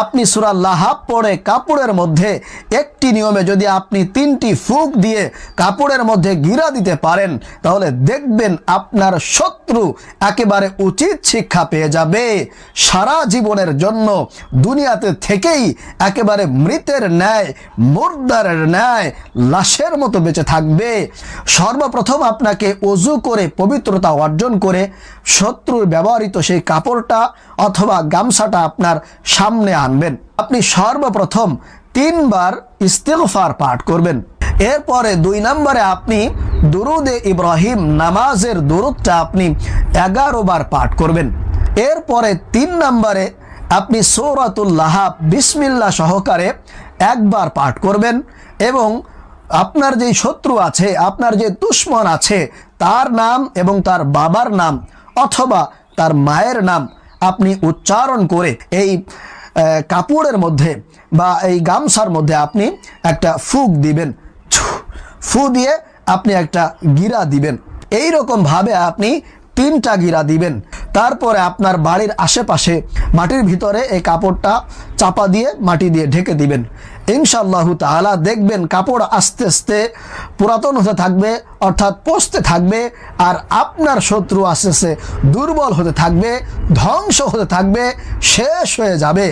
আপনি সুরা লাহাব পরে কাপড়ের মধ্যে একটি নিয়মে যদি আপনি তিনটি ফুক দিয়ে কাপড়ের মধ্যে গিরা দিতে পারেন, তাহলে দেখবেন আপনার শত্রু একেবারে উচিত শিক্ষা পেয়ে যাবে। সারা জীবনের জন্য দুনিয়াতে থেকেই একেবারে মৃতের ন্যায়, মুর্দারের ন্যায়, লাশের মতো বেঁচে থাকবে। সর্বপ্রথম আপনাকে অজু করে, পবিত্রতা অর্জন করে, শত্রুর ব্যবহৃত সেই কাপড়টা অথবা গামছাটা আপনার সামনে আনবেন। আপনি সর্বপ্রথম তিনবার ইস্তেগফার পাঠ করবেন। এরপরে দুই নম্বরে আপনি দুরুদে ইব্রাহিম নামাজের দুরুদটা আপনি এগারো বার পাঠ করবেন। এরপরে তিন নম্বরে আপনি সৌরাতুল্লাহ বিসমিল্লা সহকারে একবার পাঠ করবেন এবং আপনার যে শত্রু আছে, আপনার যে দুশ্মন আছে, তার নাম এবং তার বাবার নাম অথবা তার মায়ের নাম আপনি উচ্চারণ করে এই কাপড়ের মধ্যে বা এই গামছার মধ্যে আপনি একটা ফুক দিবেন। ফু দিয়ে আপনি একটা গিরা দিবেন। এই ভাবে আপনি তিনটা গিরা দিবেন। তারপরে আপনার বাড়ির আশেপাশে মাটির ভিতরে এই কাপড়টা চাপা দিয়ে মাটি দিয়ে ঢেকে দিবেন। ইনশাল্লাহ তাআলা দেখবেন কাপড় আস্তে আস্তে পুরাতন হতে থাকবে, অর্থাৎ পচতে থাকবে, আর আপনার শত্রু আস্তে আস্তে দুর্বল হতে থাকবে, ধ্বংস হতে থাকবে, শেষ হয়ে যাবে।